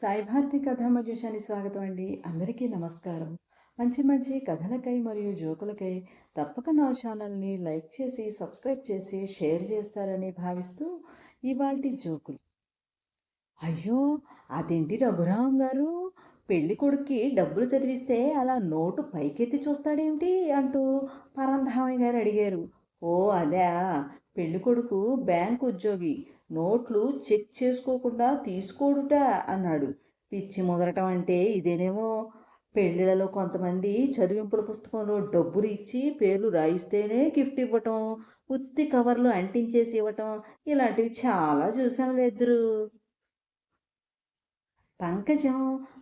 సాయి భారతి స్వాగతం అండి. అందరికీ నమస్కారం. మంచి మంచి కథలకై మరియు జోకులకై తప్పక నా ఛానల్ని లైక్ చేసి సబ్స్క్రైబ్ చేసి షేర్ చేస్తారని భావిస్తూ ఇవాల్టి జోకులు. అయ్యో అదేంటి రఘురాం గారు? పెళ్ళి కొడుక్కి డబ్బులు చదివిస్తే అలా నోటు పైకెత్తి చూస్తాడేమిటి అంటూ పరంధామయ్య గారు అడిగారు. ఓ అదే. పెళ్ళి కొడుకు బ్యాంక్ ఉద్యోగి. నోట్లు చెక్ చేసుకోకుండా తీసుకోడుట అన్నాడు. పిచ్చి ముదరటం అంటే ఇదేనేమో పెళ్ళిళ్ళలో కొంతమంది చదివింపుల పుస్తకంలో డబ్బులు ఇచ్చి పేర్లు రాయిస్తేనే గిఫ్ట్ ఇవ్వటం ఉత్తి కవర్లు అంటించేసి ఇవ్వటం ఇలాంటివి చాలా చూసాం ఇద్దరు. పంకజం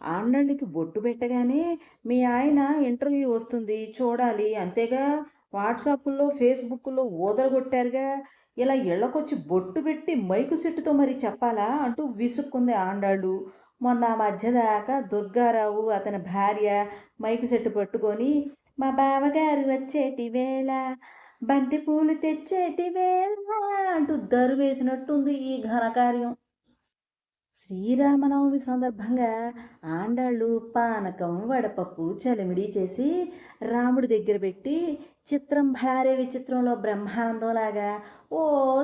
ఆండళ్ళకి బొట్టు పెట్టగానే మీ ఆయన ఇంటర్వ్యూ వస్తుంది చూడాలి. అంతేగా వాట్సాప్లో ఫేస్బుక్లో ఊదరగొట్టారుగా. ఇలా ఇళ్ళకొచ్చి బొట్టు పెట్టి మైకు సెట్టుతో మరి చెప్పాలా అంటూ విసుక్కుంది ఆండాళ్ళు. మొన్న మధ్యదాకా మధ్య దాకా దుర్గారావు అతని భార్య మైకు సెట్టు పట్టుకొని మా బావగారు వచ్చేటి వేళ బంతి పూలు తెచ్చేటి వేళ అంటూ దరు వేసినట్టుంది ఈ ఘనకార్యం. శ్రీరామనవమి సందర్భంగా ఆండాళ్ళు పానకం వడపప్పు చలిమిడి చేసి రాముడి దగ్గర పెట్టి చిత్రం భళారే విచిత్రంలో బ్రహ్మానందంలాగా ఓ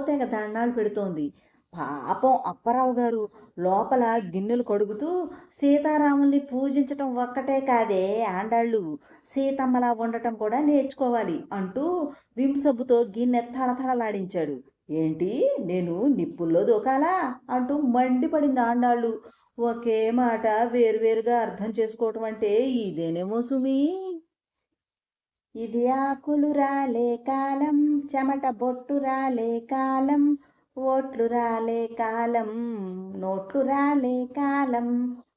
తెగ దండాలు పెడుతోంది. పాపం అప్పారావు గారు లోపల గిన్నెలు కడుగుతూ సీతారాముల్ని పూజించటం ఒక్కటే కాదే ఆండాళ్ళు. సీతమ్మలా ఉండటం కూడా నేర్చుకోవాలి అంటూ వింసబ్బుతో గిన్నె తళతళలాడించాడు. ఏంటి? నేను నిప్పుల్లో దూకాలా? అంటూ మండిపడింది ఆండాళ్ళు. ఒకే మాట వేరువేరుగా అర్థం చేసుకోవటం అంటే ఇదేనేమో సుమి? ఇది ఆకులు రాలే కాలం చెమట బొట్టు రాలే కాలం ఓట్లు రాలే కాలం నోట్లు రాలే కాలం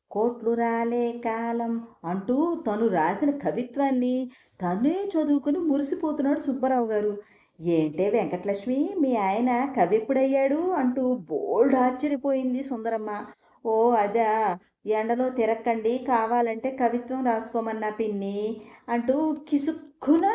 కోట్లు రాలే కాలం అంటూ తను రాసిన కవిత్వాన్ని తనే చదువుకుని మురిసిపోతున్నాడు సుబ్బారావు గారు. ఏంటే వెంకటలక్ష్మి మీ ఆయన కవి ఎప్పుడయ్యాడు అంటూ బోల్డ్ ఆశ్చర్యపోయింది సుందరమ్మ. ఓ అదా ఎండలో తిరక్కండి కావాలంటే కవిత్వం రాసుకోమన్నా పిన్ని అంటూ కిసుక్కున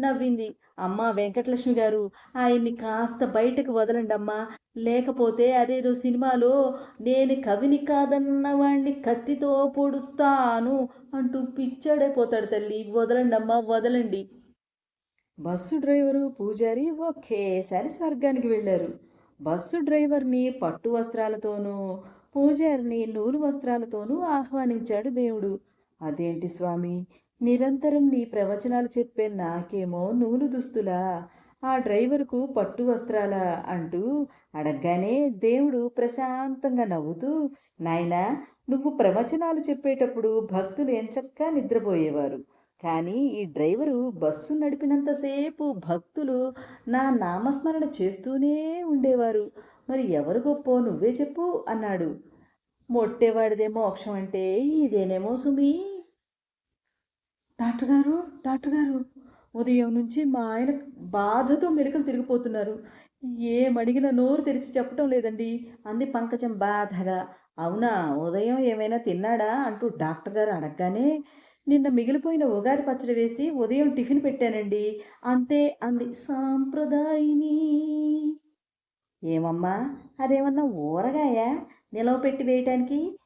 నవ్వింది. అమ్మ వెంకటలక్ష్మి గారు ఆయన్ని కాస్త బయటకు వదలండి అమ్మా. లేకపోతే అదేదో సినిమాలో నేను కవిని కాదన్న వాణ్ణి కత్తితో పొడుస్తాను అంటూ పిచ్చాడైపోతాడు తల్లి. వదలండి అమ్మా వదలండి. బస్సు డ్రైవరు పూజారి ఒకేసారి స్వర్గానికి వెళ్ళారు. బస్సు డ్రైవర్ని పట్టు వస్త్రాలతోనూ పూజారిని నూలు వస్త్రాలతోనూ ఆహ్వానించాడు దేవుడు. అదేంటి స్వామి నిరంతరం నీ ప్రవచనాలు చెప్పే నాకేమో నూలు దుస్తులా? ఆ డ్రైవర్కు పట్టు వస్త్రాలా? అంటూ అడగగానే దేవుడు ప్రశాంతంగా నవ్వుతూ నాయనా నువ్వు ప్రవచనాలు చెప్పేటప్పుడు భక్తులు ఎంచక్కా నిద్రపోయేవారు. కానీ ఈ డ్రైవరు బస్సు నడిపినంతసేపు భక్తులు నా నామస్మరణ చేస్తూనే ఉండేవారు. మరి ఎవరు గొప్పో నువ్వే చెప్పు అన్నాడు. మొట్టేవాడిదే మోక్షం అంటే ఇదేనేమో సుమి? డాక్టర్ గారు డాక్టర్ గారు ఉదయం నుంచి మా ఆయన బాధతో మెలికలు తిరిగిపోతున్నారు. ఏమడిగిన నోరు తెరిచి చెప్పటం లేదండి. అంది పంకజం బాధగా. అవునా ఉదయం ఏమైనా తిన్నాడా? అంటూ డాక్టర్ గారు అడగగానే నిన్న మిగిలిపోయిన ఉగాది పచ్చడి వేసి ఉదయం టిఫిన్ పెట్టానండి. అంతే అంది సాంప్రదాయిని. ఏమమ్మా అదేమన్నా ఊరగాయ నిలవ పెట్టి వేయటానికి?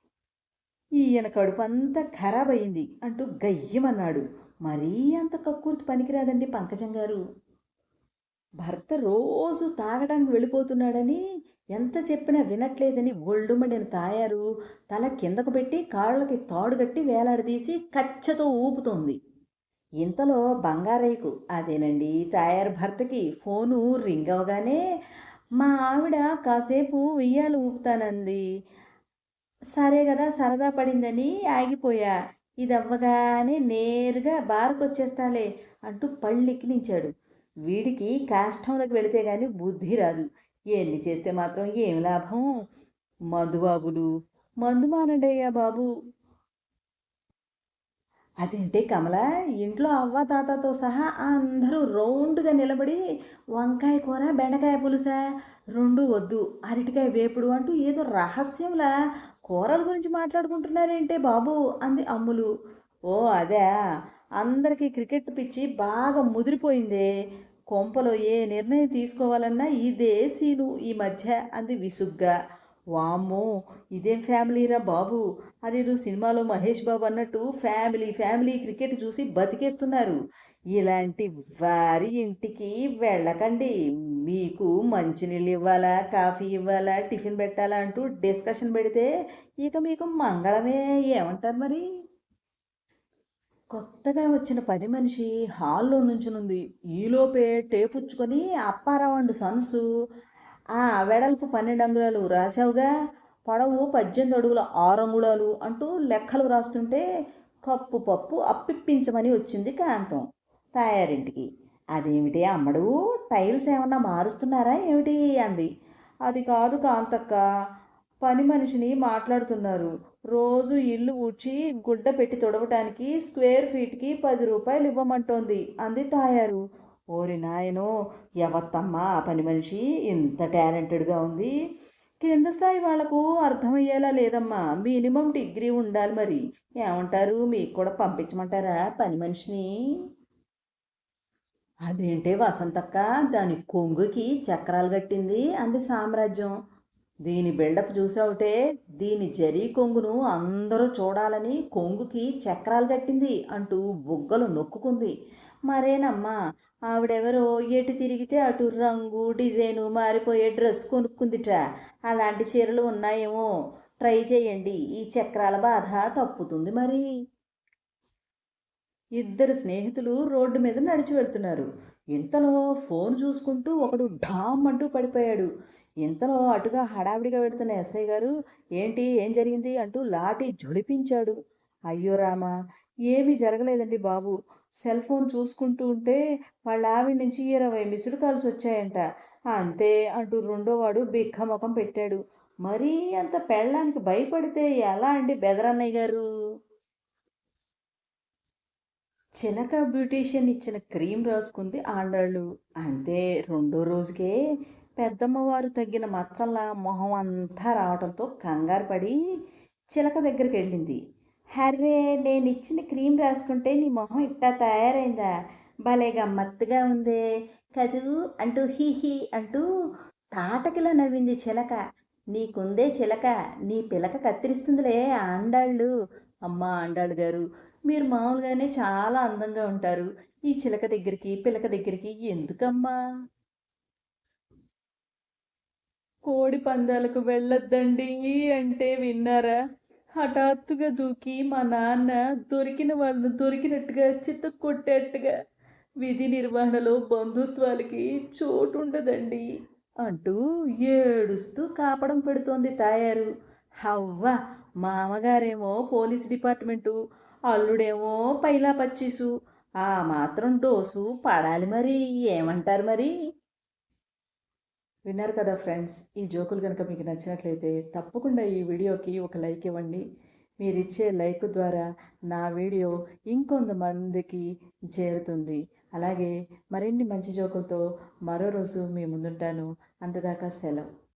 ఈయన కడుపు అంతా ఖరాబ్ అయింది అంటూ గయ్యమన్నాడు. మరీ అంత కక్కుర్తి పనికిరాదండి పంకజం గారు. భర్త రోజు తాగడానికి వెళ్ళిపోతున్నాడని ఎంత చెప్పినా వినట్లేదని ఒళ్ళుమడిన తాయారు తల కిందకు పెట్టి కాళ్ళకి తాడు కట్టి వేలాడదీసి కచ్చతో ఊపుతోంది. ఇంతలో బంగారయ్యకు అదేనండి తాయారు భర్తకి ఫోను రింగ్ అవగానే మా ఆవిడ కాసేపు ఉయ్యాలు ఊపుతానంది. సరే కదా సరదా పడిందని ఆగిపోయా. ఇది అవ్వగానే నేరుగా బార్కు వచ్చేస్తాలే అంటూ పళ్ళెక్కిలించాడు. వీడికి కాష్టంలోకి వెళితే గాని బుద్ధి రాదు. ఎన్ని చేస్తే మాత్రం ఏం లాభం? మందుబాబులు మందు మానండయ్యా బాబు. అదేంటే కమల ఇంట్లో అవ్వ తాతతో సహా అందరూ రౌండ్గా నిలబడి వంకాయ కూర బెండకాయ పులుసా రెండు వద్దు అరటికాయ వేపుడు అంటూ ఏదో రహస్యంలా కూరల గురించి మాట్లాడుకుంటున్నారేంటే బాబు అంది అమ్ములు. ఓ అదే అందరికీ క్రికెట్ పిచ్చి బాగా ముదిరిపోయిందే. కొంపలో ఏ నిర్ణయం తీసుకోవాలన్నా ఇదే సీను ఈ మధ్య అంది విసుగ్గా. వామ్మో ఇదేం ఫ్యామిలీరా బాబు? అదేదో సినిమాలో మహేష్ బాబు అన్నట్టు ఫ్యామిలీ ఫ్యామిలీ క్రికెట్ చూసి బతికేస్తున్నారు. ఇలాంటి వారి ఇంటికి వెళ్ళకండి. మీకు మంచినీళ్ళు ఇవ్వాలా కాఫీ ఇవ్వాలా టిఫిన్ పెట్టాలా అంటూ డిస్కషన్ పెడితే ఇక మీకు మంగళమే ఏమంటారు మరి? కొత్తగా వచ్చిన పని మనిషి హాల్లో నుంచునుంది. ఈలోపే టేపుచ్చుకొని అప్పారావు అండ్ సన్సు ఆ వెడల్పు పన్నెండు అంగుళాలు రాశావుగా పొడవు పద్దెనిమిది అడుగుల ఆరు అంగుళాలు అంటూ లెక్కలు రాస్తుంటే కప్పు పప్పు అప్పిప్పించమని వచ్చింది కాంతం తయారింటికి. అదేమిటి అమ్మడు టైల్స్ ఏమన్నా మారుస్తున్నారా ఏమిటి? అంది. అది కాదు కాంతక్క పని మనిషిని మాట్లాడుతున్నారు. రోజు ఇల్లు ఊడ్చి గుడ్డ పెట్టి తొడవటానికి స్క్వేర్ ఫీట్కి పది రూపాయలు ఇవ్వమంటోంది. అంది తాయారు. ఓరి నాయనో ఎవత్తమ్మా ఆ పని మనిషి ఇంత టాలెంటెడ్గా ఉంది. కింద స్థాయి వాళ్ళకు అర్థమయ్యేలా లేదమ్మా. మినిమం డిగ్రీ ఉండాలి మరి. ఏమంటారు? మీకు కూడా పంపించమంటారా పని మనిషిని? అదేంటే వసంతక్క దాని కొంగుకి చక్రాలు కట్టింది అంది సామ్రాజ్యం. దీని బిల్డప్ చూసావుటే దీని జరీ కొంగును అందరూ చూడాలని కొంగుకి చక్రాలు కట్టింది అంటూ బుగ్గలు నొక్కుకుంది. మరేనమ్మా ఆవిడెవరో ఎటు తిరిగితే అటు రంగు డిజైను మారిపోయే డ్రెస్ కొనుక్కుందిట. అలాంటి చీరలు ఉన్నాయేమో. ట్రై చేయండి ఈ చక్రాల బాధ తప్పుతుంది మరి. ఇద్దరు స్నేహితులు రోడ్డు మీద నడిచి వెళ్తున్నారు. ఇంతలో ఫోన్ చూసుకుంటూ ఒకడు ఢామ్ అంటూ పడిపోయాడు. ఇంతలో అటుగా హడావిడిగా పెడుతున్న ఎస్ఐ గారు ఏంటి ఏం జరిగింది? అంటూ లాఠీ జుడిపించాడు అయ్యో రామా ఏమీ జరగలేదండి బాబు. సెల్ ఫోన్ చూసుకుంటూ ఉంటే వాళ్ళ ఆవిడ నుంచి ఇరవై మిస్డ్ కాల్స్ వచ్చాయంట. అంతే అంటూ రెండోవాడు బిక్కముఖం పెట్టాడు. మరీ అంత పెళ్ళానికి భయపడితే ఎలా అండి బెదరన్నయ్య గారు? చినక బ్యూటీషియన్ ఇచ్చిన క్రీమ్ రాసుకుంది ఆండాళ్ళు. అంతే రెండో రోజుకే పెద్దమ్మవారు తగ్గిన మచ్చల్లా మొహం అంతా రావడంతో కంగారు పడి చిలక దగ్గరికి వెళ్ళింది. హర్రే నేను ఇచ్చిన క్రీమ్ రాసుకుంటే నీ మొహం ఇట్టా తయారైందా? భలే గమ్మత్తుగా ఉందే. కదూ అంటూ హీ హీ అంటూ తాటకిలా నవ్వింది చిలక. నీకుందే చిలక. నీ పిలక కత్తిరిస్తుందిలే ఆండాళ్ళు. అమ్మ ఆండాళ్ళు గారు మీరు మామూలుగానే చాలా అందంగా ఉంటారు. ఈ చిలక దగ్గరికి పిలక దగ్గరికి ఎందుకమ్మా? కోడి పందాలకు వెళ్ళొద్దండి అంటే విన్నారా? హఠాత్తుగా దూకి మా నాన్న దొరికిన వాళ్ళను దొరికినట్టుగా చిత్త కొట్టేట్టుగా విధి నిర్వహణలో బంధుత్వాలకి చోటు ఉండదండి అంటూ ఏడుస్తూ కాపడం పెడుతోంది తాయారు. హవ్వ! మామగారేమో పోలీస్ డిపార్ట్మెంటు అల్లుడేమో పైలా పచ్చీసు ఆ మాత్రం డోసు పడాలి మరి ఏమంటారు మరి? విన్నారు కదా ఫ్రెండ్స్ ఈ జోకులు కనుక మీకు నచ్చినట్లయితే తప్పకుండా ఈ వీడియోకి ఒక లైక్ ఇవ్వండి. మీరు ఇచ్చే లైక్ ద్వారా నా వీడియో ఇంకొంతమందికి చేరుతుంది. అలాగే మరిన్ని మంచి జోకులతో మరో రోజు మీ ముందుంటాను. అంతదాకా సెలవు.